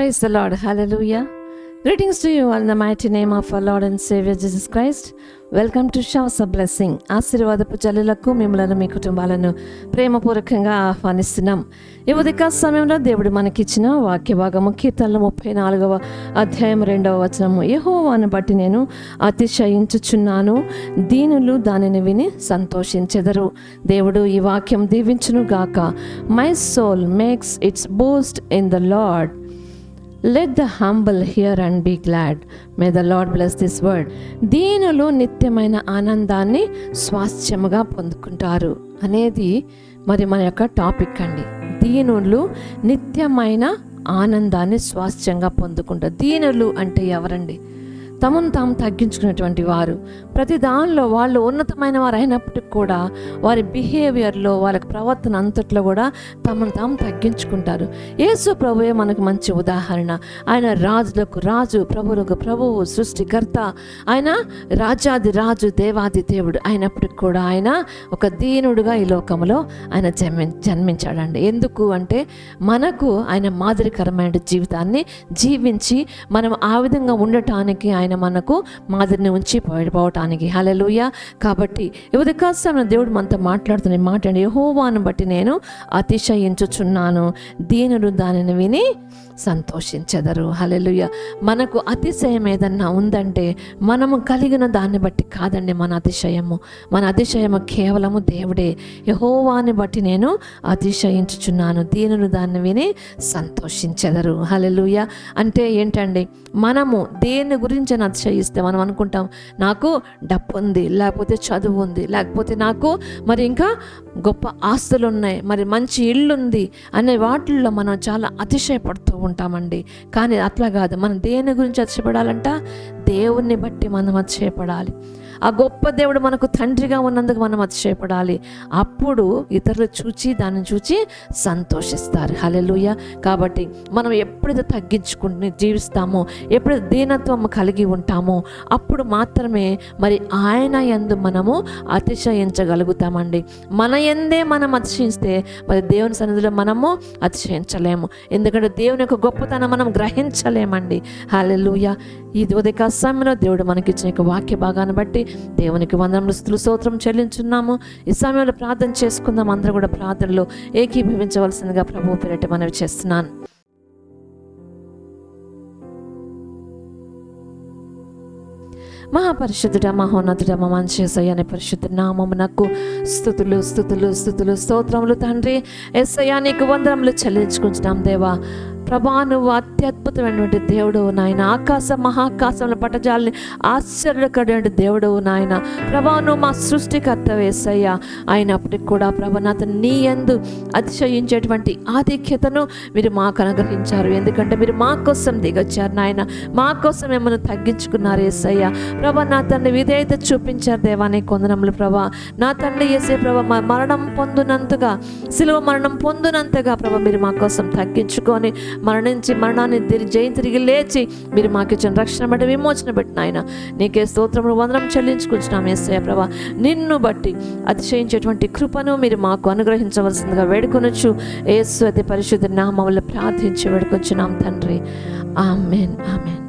Praise the Lord. Hallelujah. Greetings to you all in the mighty name of our Lord and Savior Jesus Christ. Welcome to showers a blessing ఆశీర్వాదపు జల్లులకు మిమ్మల్ని మీ కుటుంబాలను ప్రేమపూర్వకంగా ఆహ్వానిస్తున్నాం. ఈ ఉదయ సమయంలో దేవుడు మనకిచ్చిన వాక్య భాగము కీర్తనలు ముప్పై నాలుగవ అధ్యాయం రెండవ వచనము. యహోవాను బట్టి నేను అతిశయించుచున్నాను. దీనులు దానిని విని సంతోషించెదరు. దేవుడు ఈ వాక్యం దీవించును గాక my soul makes its boast in the Lord let the humble hear and be glad may the Lord bless this word దీనులు నిత్యమైన ఆనందాన్ని స్వాస్థ్యముగా పొందుకుంటారు అనేది మరి మన యొక్క టాపిక్ అండి. దీనులు నిత్యమైన ఆనందాన్ని స్వాస్థ్యంగా పొందుకుంటారు. దీనులు అంటే ఎవరండి? తమను తాము తగ్గించుకున్నటువంటి వారు. ప్రతి దానిలో వాళ్ళు ఉన్నతమైన వారు అయినప్పటికీ కూడా వారి బిహేవియర్లో వాళ్ళ ప్రవర్తన అంతట్లో కూడా తమను తాము తగ్గించుకుంటారు. యేసు ప్రభువే మనకు మంచి ఉదాహరణ. ఆయన రాజులకు రాజు ప్రభులకు ప్రభువు సృష్టికర్త. ఆయన రాజాది రాజు దేవాది దేవుడు అయినప్పటికి కూడా ఆయన ఒక దీనుడుగా ఈ లోకంలో ఆయన జన్మి జన్మించాడండి. ఎందుకు అంటే మనకు ఆయన మాదిరికరమైన జీవితాన్ని జీవించి మనం ఆ విధంగా ఉండటానికి ఆయన మనకు మాదిరిని ఉంచి పోవటానికి. హలలుయ కాబట్టి యువతి కాస్త దేవుడు మనతో మాట్లాడుతున్న మాట అండి యహోవాను బట్టి నేను అతిశయించుచున్నాను. దీనుడు దానిని విని సంతోషించెదరు. హలలుయ మనకు అతిశయం ఏదన్నా ఉందంటే మనము కలిగిన దాన్ని బట్టి కాదండి మన అతిశయము. మన అతిశయము కేవలము దేవుడే. యహోవాని బట్టి నేను అతిశయించుచున్నాను. దీనులు దాన్ని విని సంతోషించెదరు. హలలుయ అంటే ఏంటండి? మనము దేని గురించి అని అతిశయిస్తే మనం అనుకుంటాం నాకు డబ్బు ఉంది లేకపోతే చదువు ఉంది లేకపోతే నాకు మరి ఇంకా గొప్ప ఆస్తులు ఉన్నాయి మరి మంచి ఇల్లు ఉంది అనే వాటిల్లో మనం చాలా అతిశయపడుతూ ఉంటామండి. కానీ అట్లా కాదు మనం దేని గురించి అతిశయపడాలంట? దేవుణ్ణి బట్టి మనం అతిశయపడాలి. ఆ గొప్ప దేవుడు మనకు తండ్రిగా ఉన్నందుకు మనం అతిశయపడాలి. అప్పుడు ఇతరులు చూచి దాన్ని చూచి సంతోషిస్తారు. హలెలుయ కాబట్టి మనం ఎప్పుడైతే తగ్గించుకుని జీవిస్తామో ఎప్పుడైతే దీనత్వం కలిగి ఉంటామో అప్పుడు మాత్రమే మరి ఆయన ఎందు మనము అతిశయించగలుగుతామండి. మన ఎందే మనం అతిశయిస్తే మరి దేవుని సన్నిధిలో మనము అతిశయించలేము. ఎందుకంటే దేవుని యొక్క గొప్పతనం మనం గ్రహించలేమండి. హలెలుయ ఈ ఉదయ సమయంలో దేవుడు మనకిచ్చిన యొక్క వాక్య భాగాన్ని బట్టి దేవునికి వందనములు స్థులు స్తోత్రం చెల్లించున్నాము. ఈ సమయంలో ప్రార్థన చేసుకుందాం. అందరూ కూడా ప్రార్థనలో ఏకీభవించవలసిందిగా ప్రభు పేరట మనవి చేస్తున్నాను. మహాపరిశుద్ధుడ మహోన్నతుడ మమంచేసయ్య అనే పరిశుద్ధ నామమునకు స్థుతులు స్థుతులు స్థుతులు స్తోత్రములు తండ్రి. ఎస్సయ్యా నీకు వందనములు చెల్లించుకుంటున్నాం దేవా. ప్రభా నువ్వు అత్యద్భుతమైనటువంటి దేవుడు నాయన. ఆకాశ మహాకాశంలో పట్టజాలని ఆశ్చర్యకరమైన దేవుడు నాయన. ప్రభా నువ్వు మా సృష్టికర్త వేసయ్యా అయినప్పటికి కూడా ప్రభనాథ నీ ఎందు అతిశయించేటువంటి ఆధిక్యతను మీరు మాకు అనుగ్రహించారు. ఎందుకంటే మీరు మా కోసం దిగొచ్చారు నాయన. మా కోసం ఏమైనా తగ్గించుకున్నారు ఏసయ్య. ప్రభా నా తండ్రి విధేయత చూపించారు దేవాని కొందనములు ప్రభా. నా తండ్రి ఏసే ప్రభా మా మరణం పొందినంతగా సిలువ మరణం పొందినంతగా ప్రభా మీరు మా కోసం తగ్గించుకొని మరణించి మరణాన్ని తిరిగి జయి తిరిగి లేచి మీరు మాకు ఇచ్చిన రక్షణ బట్టి విమోచన బట్టి నాయన. నీకే స్తోత్రములు వందనం చెల్లించుకుంటున్నాం ఏసయ ప్రభా. నిన్ను బట్టి అతిశయించేటువంటి కృపను మీరు మాకు అనుగ్రహించవలసిందిగా వేడుకొనొచ్చు. ఏసు అతి పరిశుద్ధ నామములు ప్రార్థించి వేడుకొచ్చున్నాం తండ్రి. ఆమెన్ ఆమెన్.